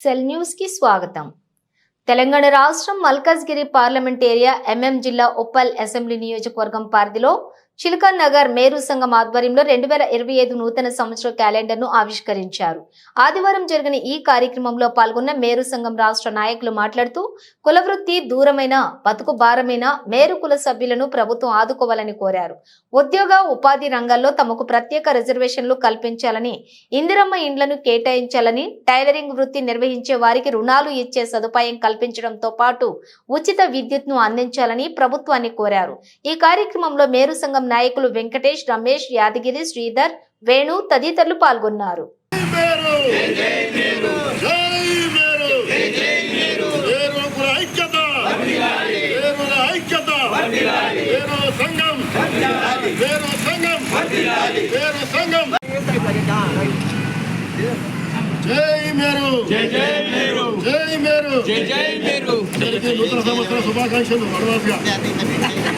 Cell న్యూస్కి స్వాగతం. తెలంగాణ రాష్ట్రం మల్కాజ్గిరి పార్లమెంట్ ఏరియా ఎంఎం జిల్లా ఉప్పల్ అసెంబ్లీ నియోజకవర్గం పరిధిలో చిలకల్ నగర్ మేరు సంఘం ఆధ్వర్యంలో రెండు వేల ఇరవై ఐదు నూతన సంవత్సర క్యాలెండర్ను ఆవిష్కరించారు. ఆదివారం జరిగిన ఈ కార్యక్రమంలో పాల్గొన్న మేరు సంఘం రాష్ట్ర నాయకులు మాట్లాడుతూ కులవృత్తి దూరమైన బతుకు భారమైన మేరు కుల సభ్యులను ప్రభుత్వం ఆదుకోవాలని కోరారు. ఉద్యోగ ఉపాధి రంగాల్లో తమకు ప్రత్యేక రిజర్వేషన్లు కల్పించాలని ఇందిరమ్మ ఇండ్లను కేటాయించాలని టైలరింగ్ వృత్తి నిర్వహించే వారికి రుణాలు ఇచ్చే సదుపాయం కల్పించడంతో పాటు ఉచిత విద్యుత్ను అందించాలని ప్రభుత్వాన్ని కోరారు. ఈ కార్యక్రమంలో మేరు సంఘం నాయకులు వెంకటేష్ రమేష్ యాదగిరి శ్రీధర్ వేణు తదితరులు పాల్గొన్నారు. జై మేరు. జై జై మేరు. జై మేరు. జై జై మేరు. నూతన సంవత్సర శుభాకాంక్షలు.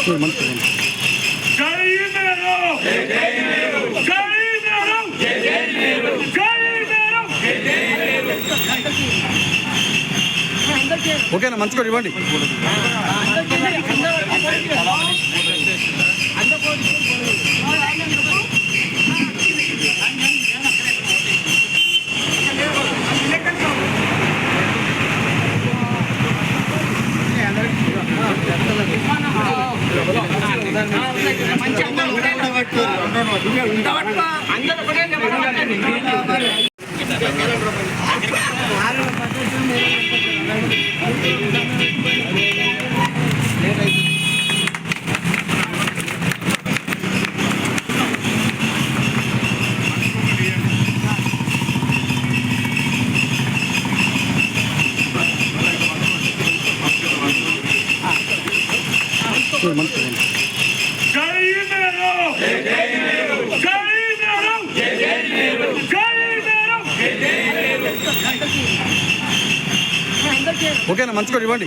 అడవాల్సిగా జై మేరు జై జై మేరు జై మేరు జై జై మేరు జై మేరు ఓకేనా? మంచిగా ఇవ్వండి. జై మేరు జై ఓకేనా ఇవ్వండి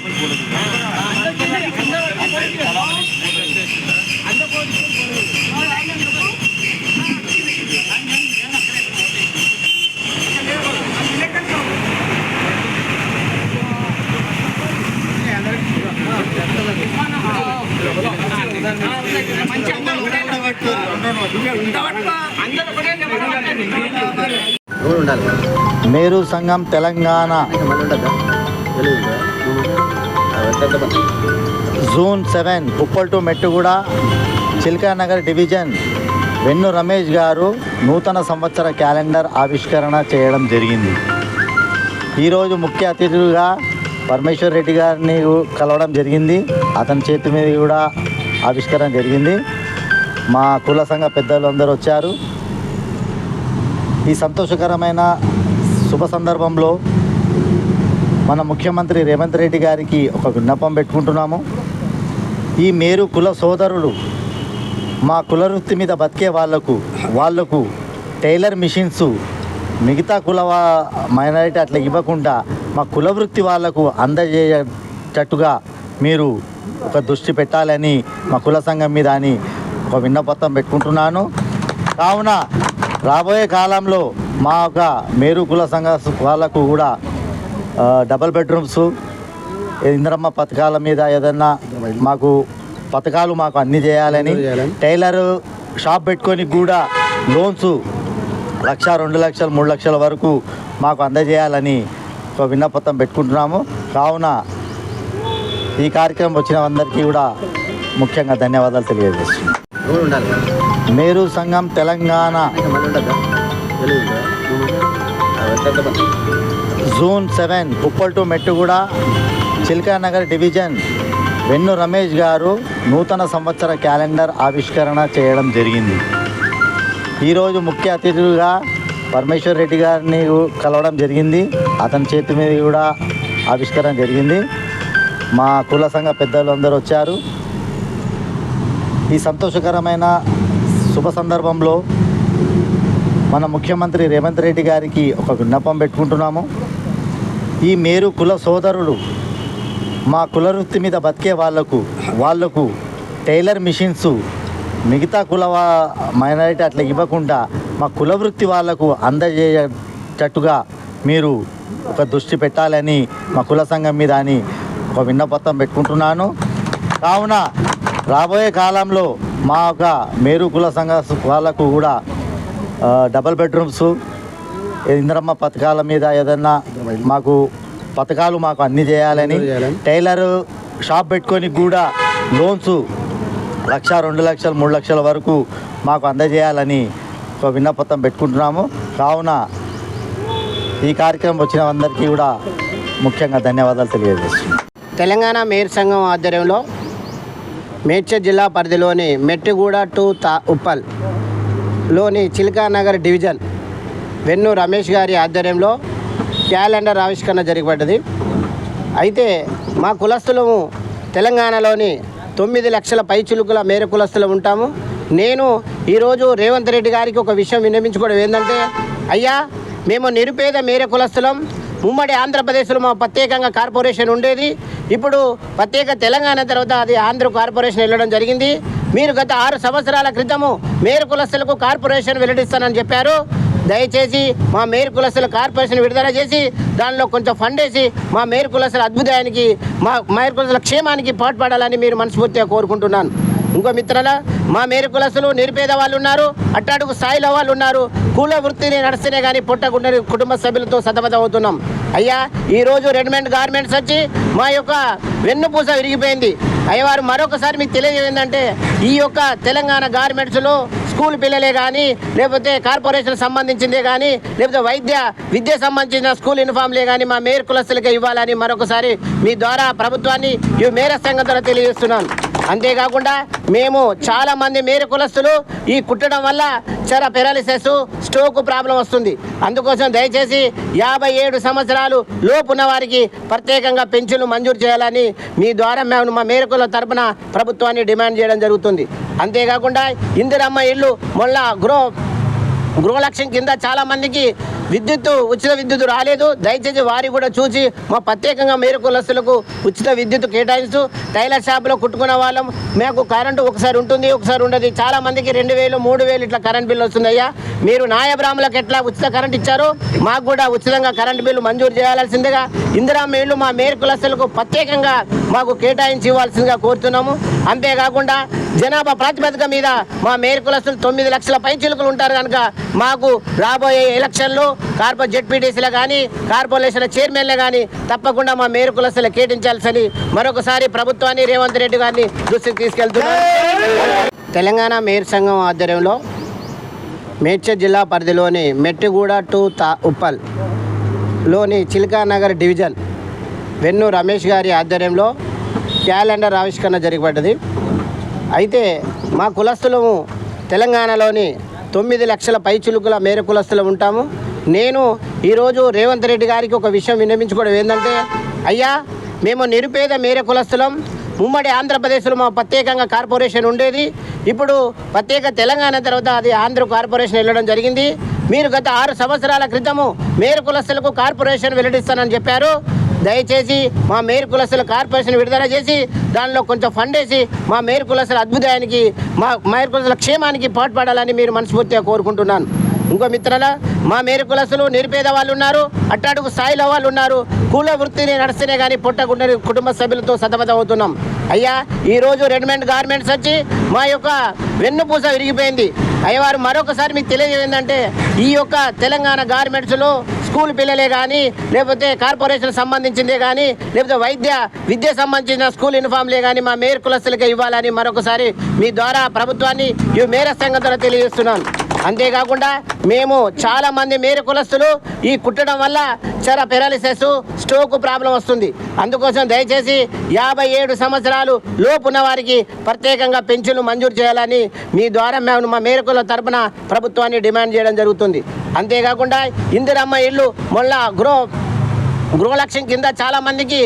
Meru Sangham Telangana. June seven Uppal to Mettuguda Chilkanagar division Vennu Ramesh garu నూతన సంవత్సర క్యాలెండర్ ఆవిష్కరణ చేయడం జరిగింది. ఈరోజు ముఖ్య అతిథులుగా పరమేశ్వర్ రెడ్డి గారిని కలవడం జరిగింది. అతని చేతి మీద కూడా ఆవిష్కరణ జరిగింది. మా కుల సంఘ పెద్దలు అందరూ వచ్చారు. ఈ సంతోషకరమైన శుభ సందర్భంలో మన ముఖ్యమంత్రి రేవంత్ రెడ్డి గారికి ఒక విన్నపం పెట్టుకుంటున్నాము. ఈ మేరు కుల సోదరులు మా కుల వృత్తి మీద బతికే వాళ్ళకు వాళ్ళకు టైలర్ మిషన్స్ మిగతా కుల మైనారిటీ అట్లా ఇవ్వకుండా మా కుల వృత్తి వాళ్ళకు అందజేయటట్టుగా మీరు ఒక దృష్టి పెట్టాలని మా కుల సంఘం మీద అని ఒక విన్నపత్రం పెట్టుకుంటున్నాను. కావున రాబోయే కాలంలో మా యొక్క మేరు కుల సంఘ వాళ్ళకు కూడా డబల్ బెడ్రూమ్స్ ఇంద్రమ్మ పథకాల మీద ఏదన్నా మాకు పథకాలు మాకు అన్ని చేయాలని టైలర్ షాప్ పెట్టుకొని కూడా లోన్స్ లక్ష రెండు లక్షలు మూడు లక్షల వరకు మాకు అందజేయాలని ఒక విన్నపత్రం పెట్టుకుంటున్నాము. కావున ఈ కార్యక్రమం వచ్చిన అందరికీ కూడా ముఖ్యంగా ధన్యవాదాలు తెలియజేస్తున్నాం Meru Sangham Telangana. June seven Uppal to Mettuguda Chilkanagar division Vennu Ramesh garu నూతన సంవత్సర క్యాలెండర్ ఆవిష్కరణ చేయడం జరిగింది. ఈరోజు ముఖ్య అతిథులుగా పరమేశ్వర్ రెడ్డి గారిని కలవడం జరిగింది. అతని చేతి మీద కూడా ఆవిష్కరణ జరిగింది. మా కుల సంఘ పెద్దలు అందరూ వచ్చారు. ఈ సంతోషకరమైన శుభ సందర్భంలో మన ముఖ్యమంత్రి రేవంత్ రెడ్డి గారికి ఒక విన్నపం పెట్టుకుంటున్నాము. ఈ మేరు కుల సోదరుడు మా కుల వృత్తి మీద బతికే వాళ్ళకు వాళ్ళకు టైలర్ మిషన్స్ మిగతా కుల మైనారిటీ అట్లా ఇవ్వకుండా మా కుల వృత్తి వాళ్ళకు అందజేయటట్టుగా మీరు ఒక దృష్టి పెట్టాలని మా కుల సంఘం మీద అని ఒక విన్నపత్రం పెట్టుకుంటున్నాను. కావున రాబోయే కాలంలో మా యొక్క మేరు కుల సంఘ వాళ్ళకు కూడా డబల్ బెడ్రూమ్స్ ఇంద్రమ్మ పథకాల మీద ఏదన్నా మాకు పథకాలు మాకు అన్ని చేయాలని. టైలర్ షాప్ పెట్టుకొని కూడా లోన్స్ లక్ష రెండు లక్షలు మూడు లక్షల వరకు మాకు అందజేయాలని ఒక విన్నపత్రం పెట్టుకుంటున్నాము. కావున ఈ కార్యక్రమం వచ్చిన అందరికీ కూడా ముఖ్యంగా ధన్యవాదాలు తెలియజేస్తున్నాం. తెలంగాణ మేయర్ సంఘం ఆధ్వర్యంలో మేడ్చల్ జిల్లా పరిధిలోని మెట్టిగూడ టు తా ఉప్పల్ లోని చిలకానగర్ డివిజన్ వెన్ను రమేష్ గారి ఆధ్వర్యంలో క్యాలెండర్ ఆవిష్కరణ జరిగిపడ్డది. అయితే మా కులస్తులము తెలంగాణలోని తొమ్మిది లక్షల పైచులుకుల మేర కులస్తులు ఉంటాము. నేను ఈరోజు రేవంత్ రెడ్డి గారికి ఒక విషయం విన్నవించుకోవడం ఏంటంటే అయ్యా మేము నిరుపేద మేర కులస్థులం ఉమ్మడి ఆంధ్రప్రదేశ్లో మా ప్రత్యేకంగా కార్పొరేషన్ ఉండేది. ఇప్పుడు ప్రత్యేక తెలంగాణ తర్వాత అది ఆంధ్ర కార్పొరేషన్ వెళ్ళడం జరిగింది. మీరు గత ఆరు సంవత్సరాల క్రితము మేరు కులస్తులకు కార్పొరేషన్ వెల్లడిస్తానని చెప్పారు. దయచేసి మా మేరు కులస్తుల కార్పొరేషన్ విడుదల చేసి దానిలో కొంచెం ఫండ్ వేసి మా మేరు కులస్తుల అద్భుతానికి మా మేరు కులస్తుల క్షేమానికి పాటుపడాలని మీరు మనస్ఫూర్తిగా కోరుకుంటున్నాను. ఇంకో మిత్రుల మా మేరు కులస్తులు నిరుపేద వాళ్ళు ఉన్నారు అట్టాడుకు స్థాయిలో వాళ్ళు ఉన్నారు. కూల వృత్తిని నడిస్తేనే కానీ పుట్టకుండా కుటుంబ సభ్యులతో సతమతం అవుతున్నాం అయ్యా ఈరోజు రెడీమేడ్ గార్మెంట్స్ వచ్చి మా యొక్క వెన్నుపూస విరిగిపోయింది. అయ్యవారు మరొకసారి మీకు తెలియజేయందంటే ఈ యొక్క తెలంగాణ గార్మెంట్స్లో స్కూల్ పిల్లలే కానీ లేకపోతే కార్పొరేషన్ సంబంధించిందే కానీ లేకపోతే వైద్య విద్య సంబంధించిన స్కూల్ యూనిఫామ్లే కానీ మా మేయర్ కులస్తులకే ఇవ్వాలని మరొకసారి మీ ద్వారా ప్రభుత్వాన్ని ఈ మేర సంఘం ద్వారా తెలియజేస్తున్నాను అంతేకాకుండా మేము చాలా మంది మేర కులస్తులు ఈ కుట్టడం వల్ల చర పెరాలిసిస్ స్టోక్ ప్రాబ్లం వస్తుంది. అందుకోసం దయచేసి యాభై ఏడు సంవత్సరాలు లోపున్న వారికి ప్రత్యేకంగా పెన్షన్లు మంజూరు చేయాలని మీ ద్వారా మేము మా మేరకుల తరపున ప్రభుత్వాన్ని డిమాండ్ చేయడం జరుగుతుంది. అంతేకాకుండా ఇందిరమ్మ ఇల్లు మొన్న గృహ గృహలక్ష్యం కింద చాలా విద్యుత్ విద్యుత్తు ఉచిత విద్యుత్ రాలేదు. దయచేసి వారి కూడా చూసి మా ప్రత్యేకంగా మేరు కులస్తులకు ఉచిత విద్యుత్ కేటాయిస్తూ టైలర్ షాప్లో కుట్టుకున్న వాళ్ళం. మాకు కరెంటు ఒకసారి ఉంటుంది ఒకసారి ఉండదు. చాలా మందికి రెండు వేలు మూడు వేలు ఇట్లా కరెంట్ బిల్లు వస్తుందయ్యా మీరు నాయబ్రాహ్మలకు ఎట్లా ఉచిత కరెంట్ ఇచ్చారో మాకు కూడా ఉచితంగా కరెంటు బిల్లు మంజూరు చేయాల్సిందిగా ఇందిరా ఇల్లు మా మేరు కులస్తులకు ప్రత్యేకంగా మాకు కేటాయించి ఇవ్వాల్సిందిగా కోరుతున్నాము. అంతేకాకుండా జనాభా ప్రాతిపదిక మీద మా మేయర్ కులస్తులు తొమ్మిది లక్షల పైచిలుకలు ఉంటారు కనుక మాకు రాబోయే ఎలక్షన్లు కార్పొ జెడ్పీటీసీలో కానీ కార్పొరేషన్ చైర్మన్లే కానీ తప్పకుండా మా మేయర్ కులస్తులు కేటించాల్సని మరొకసారి ప్రభుత్వాన్ని రేవంత్ రెడ్డి గారిని దృష్టికి తీసుకెళ్తున్నారు తెలంగాణ మేయర్ సంఘం ఆధ్వర్యంలో మేడ్చల్ జిల్లా పరిధిలోని మెట్టిగూడ టు తా ఉప్పల్లోని చిల్కానగర్ డివిజన్ వెన్ను రమేష్ గారి ఆధ్వర్యంలో క్యాలెండర్ ఆవిష్కరణ జరిగిపడ్డది. అయితే మా కులస్తులము తెలంగాణలోని తొమ్మిది లక్షల పైచులుకుల మేర కులస్తులు ఉంటాము. నేను ఈరోజు రేవంత్ రెడ్డి గారికి ఒక విషయం విన్నవించుకోవడం ఏంటంటే అయ్యా మేము నిరుపేద మేర కులస్తులం. ఉమ్మడి ఆంధ్రప్రదేశ్లో మా ప్రత్యేకంగా కార్పొరేషన్ ఉండేది. ఇప్పుడు ప్రత్యేక తెలంగాణ తర్వాత అది ఆంధ్ర కార్పొరేషన్ వెళ్ళడం జరిగింది. మీరు గత ఆరు సంవత్సరాల క్రితము మేర కులస్తులకు కార్పొరేషన్ వెల్లడిస్తానని చెప్పారు. దయచేసి మా మేరు కులస్తుల కార్పొరేషన్ విడుదల చేసి దానిలో కొంచెం ఫండ్ వేసి మా మేరు కులస్తుల అద్భుతానికి మా మేరు కులస్తుల క్షేమానికి పాటుపడాలని మీరు మనస్ఫూర్తిగా కోరుకుంటున్నాను. ఇంకో మిత్రుల మా మేరు కులస్తులు నిరుపేద వాళ్ళు ఉన్నారు అట్టాడుకు స్థాయిలో వాళ్ళు ఉన్నారు. కూల వృత్తిని నడిస్తేనే కానీ పుట్టకుండా కుటుంబ సభ్యులతో సతమతం అవుతున్నాం అయ్యా ఈరోజు రెడీమేడ్ గార్మెంట్స్ వచ్చి మా యొక్క వెన్నుపూస విరిగిపోయింది. అయ్యవారు మరొకసారి మీకు తెలియజేయందంటే ఈ యొక్క తెలంగాణ గార్మెంట్స్లో స్కూల్ పిల్లలే కానీ లేకపోతే కార్పొరేషన్ సంబంధించిందే కానీ లేకపోతే వైద్య విద్య సంబంధించిన స్కూల్ యూనిఫామ్లే కానీ మా మేయర్ కులస్తులకే ఇవ్వాలని మరొకసారి మీ ద్వారా ప్రభుత్వాన్ని ఈ మేర సంఘం ద్వారా తెలియజేస్తున్నాను. అంతేకాకుండా మేము చాలా మంది కులస్తులు ఈ కుట్టడం వల్ల చర పెరాలిసెస్ స్ట్రోక్ ప్రాబ్లం వస్తుంది. అందుకోసం దయచేసి యాభై ఏడు సంవత్సరాలు లోపున్న వారికి ప్రత్యేకంగా పెన్షన్లు మంజూరు చేయాలని మీ ద్వారా మేము మా మేరకుల తరపున ప్రభుత్వాన్ని డిమాండ్ చేయడం జరుగుతుంది. అంతేకాకుండా ఇందిరమ్మ ఇల్లు మొన్న గృహ గృహలక్ష్యం కింద చాలామందికి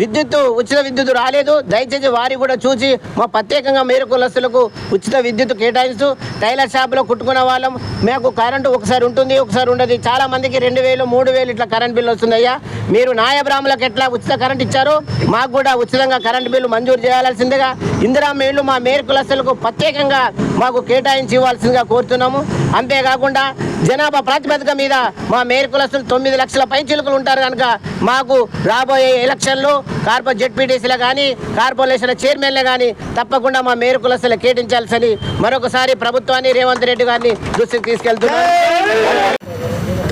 విద్యుత్ ఉచిత విద్యుత్ రాలేదు. దయచేసి వారి కూడా చూసి మా ప్రత్యేకంగా మేరు కులస్తులకు ఉచిత విద్యుత్ కేటాయిస్తూ టైలర్ షాప్లో కుట్టుకున్న వాళ్ళం. మాకు కరెంటు ఒకసారి ఉంటుంది ఒకసారి ఉండదు. చాలా మందికి రెండు వేలు మూడు వేలు ఇట్లా కరెంట్ బిల్లు వస్తుంది అయ్యా. మీరు నాయబ్రాహ్మలకు ఎట్లా ఉచిత కరెంట్ ఇచ్చారో? మాకు కూడా ఉచితంగా కరెంట్ బిల్లు మంజూరు చేయాల్సిందిగా ఇందిరా మేలు మా మేరు కులస్తులకు ప్రత్యేకంగా మాకు కేటాయించి ఇవ్వాల్సిందిగా కోరుతున్నాము. అంతేకాకుండా జనాభా ప్రాతిపదిక మీద మా మేయర్ కులస్తులు తొమ్మిది లక్షల పైచిలుకలు ఉంటారు కనుక మాకు రాబోయే ఎలక్షన్లో కార్పొ జెడ్పీటీసీలో కానీ కార్పొరేషన్ల చైర్మన్లే కానీ తప్పకుండా మా మేయర్ కులస్తులు కేటించాల్సని మరొకసారి ప్రభుత్వాన్ని రేవంత్ రెడ్డి గారిని దృష్టికి తీసుకెళ్తున్నారు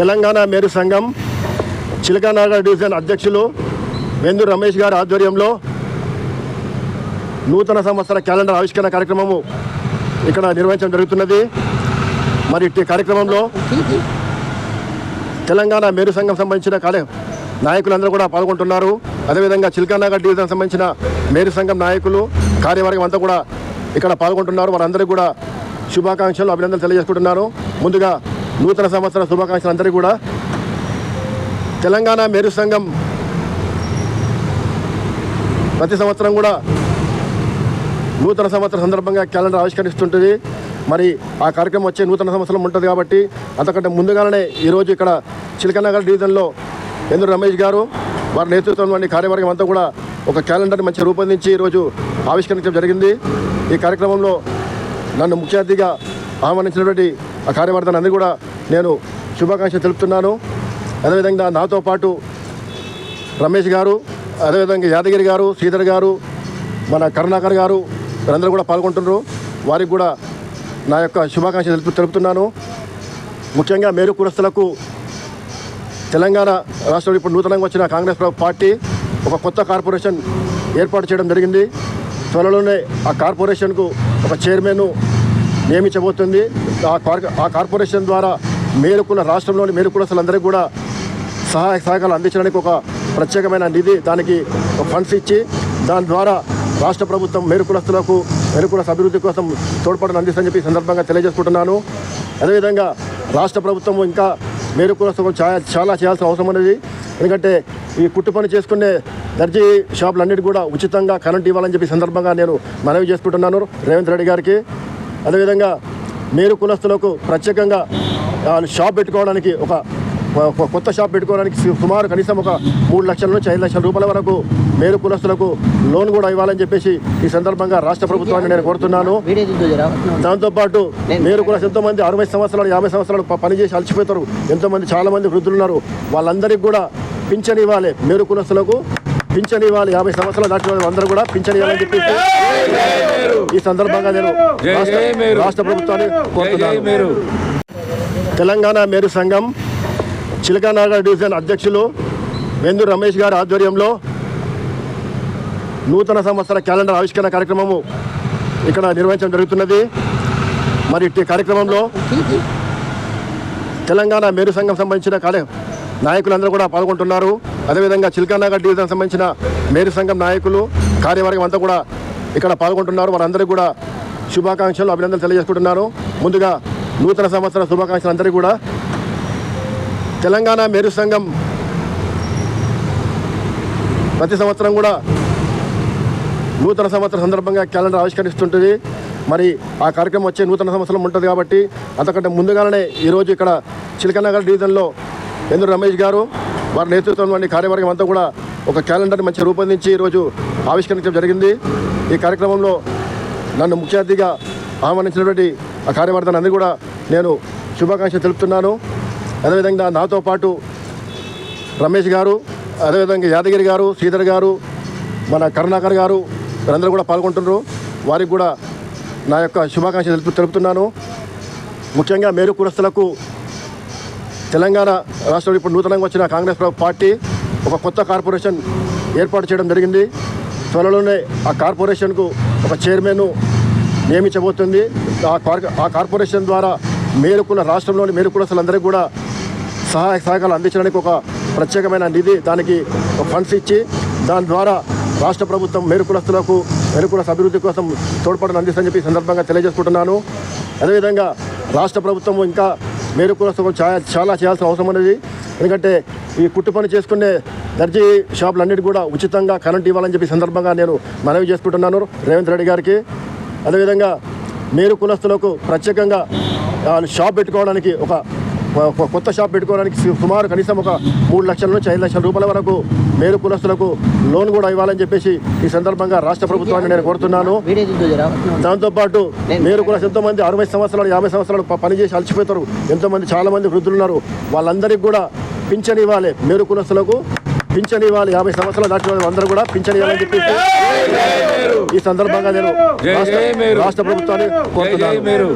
తెలంగాణ మేరు సంఘం చిలకనగర్ డివిజన్ అధ్యక్షులు వెందు రమేష్ గారి ఆధ్వర్యంలో నూతన సంవత్సర క్యాలెండర్ ఆవిష్కరణ కార్యక్రమము ఇక్కడ నిర్వహించడం జరుగుతున్నది. మరి ఇట్టి కార్యక్రమంలో తెలంగాణ మేరు సంఘం సంబంధించిన కార్య నాయకులందరూ కూడా పాల్గొంటున్నారు. అదేవిధంగా చిల్కానగర్ డివిజన్ సంబంధించిన మేరు సంఘం నాయకులు కార్యవర్గం అంతా కూడా ఇక్కడ పాల్గొంటున్నారు. వారందరికీ కూడా శుభాకాంక్షలు అభినందనలు తెలియజేసుకుంటున్నాను. ముందుగా నూతన సంవత్సర శుభాకాంక్షలు అందరికీ కూడా. తెలంగాణ మేరు సంఘం ప్రతి సంవత్సరం కూడా నూతన సంవత్సరం సందర్భంగా క్యాలెండర్ ఆవిష్కరిస్తుంటుంది. మరి ఆ కార్యక్రమం వచ్చే నూతన సంవత్సరం ఉంటుంది కాబట్టి అంతకంటే ముందుగానే ఈరోజు ఇక్కడ చిలకనగర్ డివిజన్లో ఎందు రమేష్ గారు వారి నేతృత్వంలోని కార్యవర్గం అంతా కూడా ఒక క్యాలెండర్ని మంచి రూపొందించి ఈరోజు ఆవిష్కరించడం జరిగింది. ఈ కార్యక్రమంలో నన్ను ముఖ్య అతిథిగా ఆహ్వానించినటువంటి ఆ కార్యవర్గాన్ని అందరూ కూడా నేను శుభాకాంక్షలు తెలుపుతున్నాను. అదేవిధంగా నాతో పాటు రమేష్ గారు అదేవిధంగా యాదగిరి గారు శ్రీధర్ గారు మన కరుణాకర్ గారు వీరందరూ కూడా పాల్గొంటున్నారు. వారికి కూడా నా యొక్క శుభాకాంక్షలు తెలుపు తెలుపుతున్నాను. ముఖ్యంగా మేరు కులస్తులకు తెలంగాణ రాష్ట్రంలో ఇప్పుడు నూతనంగా వచ్చిన కాంగ్రెస్ పార్టీ ఒక కొత్త కార్పొరేషన్ ఏర్పాటు చేయడం జరిగింది. త్వరలోనే ఆ కార్పొరేషన్కు ఒక చైర్మన్ నియమించబోతుంది. ఆ కార్ ఆ కార్పొరేషన్ ద్వారా మేలుకుల రాష్ట్రంలోని మేలుకులస్తులందరికీ కూడా సహాయ సహకారాలు అందించడానికి ఒక ప్రత్యేకమైన నిధి దానికి ఒక ఫండ్స్ ఇచ్చి దాని ద్వారా రాష్ట్ర ప్రభుత్వం మేరుకులస్తులకు కూడా అభివృద్ధి కోసం తోడ్పాటును అందిస్తని చెప్పి సందర్భంగా తెలియజేసుకుంటున్నాను. అదేవిధంగా రాష్ట్ర ప్రభుత్వం ఇంకా మేరుకులస్తులకు చాలా చాలా చేయాల్సిన అవసరం ఉన్నది. ఎందుకంటే ఈ కుట్టు పని చేసుకునే దర్జీ షాపులన్నిటి కూడా ఉచితంగా కరెంట్ ఇవ్వాలని చెప్పి సందర్భంగా నేను మనవి చేసుకుంటున్నాను రేవంత్ రెడ్డి గారికి. అదేవిధంగా మేరు కులస్తులకు ప్రత్యేకంగా షాప్ పెట్టుకోవడానికి ఒక కొత్త షాప్ పెట్టుకోవడానికి సుమారు కనీసం ఒక మూడు లక్షల నుంచి ఐదు లక్షల రూపాయల వరకు మేరు కులస్తులకు లోన్ కూడా ఇవ్వాలని చెప్పేసి ఈ సందర్భంగా రాష్ట్ర ప్రభుత్వాన్ని నేను కోరుతున్నాను. దాంతోపాటు మేరు కూడా ఎంతో మంది అరవై సంవత్సరాలు యాభై సంవత్సరాలు పనిచేసి అలసిపోతారు. ఎంతో మంది చాలా మంది వృద్ధులు ఉన్నారు. వాళ్ళందరికీ కూడా పింఛన్ ఇవ్వాలి. మేరు కులస్తులకు పింఛన్ ఇవ్వాలి. యాభై సంవత్సరాలు దాటిన వాళ్ళు అందరూ కూడా పింఛన్ ఇవ్వాలని చెప్పేసి ఈ సందర్భంగా నేను రాష్ట్ర రాష్ట్ర ప్రభుత్వాన్ని కోరుతున్నాను. తెలంగాణ మేరు సంఘం చిలకనగర్ డివిజన్ అధ్యక్షులు వెందు రమేష్ గారి ఆధ్వర్యంలో నూతన సంవత్సర క్యాలెండర్ ఆవిష్కరణ కార్యక్రమము ఇక్కడ నిర్వహించడం జరుగుతున్నది. మరి ఇట్టి కార్యక్రమంలో తెలంగాణ మేరు సంఘం సంబంధించిన కార్య నాయకులందరూ కూడా పాల్గొంటున్నారు. అదేవిధంగా చిల్కానగర్ డివిజన్ సంబంధించిన మేరు సంఘం నాయకులు కార్యవర్గం అంతా కూడా ఇక్కడ పాల్గొంటున్నారు. వారందరికీ కూడా శుభాకాంక్షలు అభినందనలు తెలియజేసుకుంటున్నాను. ముందుగా నూతన సంవత్సర శుభాకాంక్షలు అందరికీ కూడా. తెలంగాణ మేరు సంఘం ప్రతి సంవత్సరం కూడా నూతన సంవత్సరం సందర్భంగా క్యాలెండర్ ఆవిష్కరిస్తుంటుంది. మరి ఆ కార్యక్రమం వచ్చే నూతన సంవత్సరం ఉంటుంది కాబట్టి అంతకంటే ముందుగానే ఈరోజు ఇక్కడ చిలకనగర్ డివిజన్లో ఎందు రమేష్ గారు వారి నేతృత్వంలోని కార్యవర్గం అంతా కూడా ఒక క్యాలెండర్ని మంచి రూపొందించి ఈరోజు ఆవిష్కరించడం జరిగింది. ఈ కార్యక్రమంలో నన్ను ముఖ్య అతిథిగా ఆహ్వానించినటువంటి ఆ కార్యవర్గాన్ని అందరూ కూడా నేను శుభాకాంక్షలు తెలుపుతున్నాను. అదేవిధంగా నాతో పాటు రమేష్ గారు అదేవిధంగా యాదగిరి గారు శ్రీధర్ గారు మన కరుణాకర్ గారు వీరందరూ కూడా పాల్గొంటున్నారు. వారికి కూడా నా యొక్క శుభాకాంక్షలు తెలుపు తెలుపుతున్నాను. ముఖ్యంగా మేరు కురస్తులకు తెలంగాణ రాష్ట్రంలో ఇప్పుడు నూతనంగా వచ్చిన కాంగ్రెస్ పార్టీ ఒక కొత్త కార్పొరేషన్ ఏర్పాటు చేయడం జరిగింది. త్వరలోనే ఆ కార్పొరేషన్కు ఒక చైర్మన్ నియమించబోతుంది. ఆ కార్ ఆ కార్పొరేషన్ ద్వారా మేలుకుల రాష్ట్రంలోని మేలుకులస్తులందరికీ కూడా సహాయ సహకారాలు అందించడానికి ఒక ప్రత్యేకమైన నిధి దానికి ఒక ఫండ్స్ ఇచ్చి దాని ద్వారా రాష్ట్ర ప్రభుత్వం మేరుకులస్తులకు మేరుకుల అభివృద్ధి కోసం తోడ్పాటును అందిస్తని చెప్పి సందర్భంగా తెలియజేసుకుంటున్నాను. అదేవిధంగా రాష్ట్ర ప్రభుత్వం ఇంకా మేరుకులస్తులకు చాలా చాలా చేయాల్సిన అవసరం అనేది ఎందుకంటే ఈ కుట్టు పని చేసుకునే దర్జీ షాపులన్నిటి కూడా ఉచితంగా కరెంట్ ఇవ్వాలని చెప్పి సందర్భంగా నేను మనవి చేసుకుంటున్నాను రేవంత్ రెడ్డి గారికి. అదేవిధంగా మేరు కులస్తులకు ప్రత్యేకంగా షాప్ పెట్టుకోవడానికి ఒక కొత్త షాప్ పెట్టుకోవడానికి సుమారు కనీసం ఒక మూడు లక్షల నుంచి ఐదు లక్షల రూపాయల వరకు మేరు కులస్తులకు లోన్ కూడా ఇవ్వాలని చెప్పేసి ఈ సందర్భంగా రాష్ట్ర ప్రభుత్వాన్ని నేను కోరుతున్నాను. దాంతోపాటు మేరు కూడా ఎంతోమంది అరవై సంవత్సరాలు యాభై సంవత్సరాలు పనిచేసి అలసిపోతారు. ఎంతోమంది చాలా మంది వృద్ధులు ఉన్నారు. వాళ్ళందరికీ కూడా పింఛన్ ఇవ్వాలి. మేరు కులస్తులకు పింఛన్ ఇవ్వాలి. యాభై సంవత్సరాలు దాటిన వాళ్ళు అందరూ కూడా పింఛన్ ఇవ్వాలని చెప్పేసి ఈ సందర్భంగా నేను రాష్ట్ర రాష్ట్ర ప్రభుత్వాన్ని కోరుతున్నాను.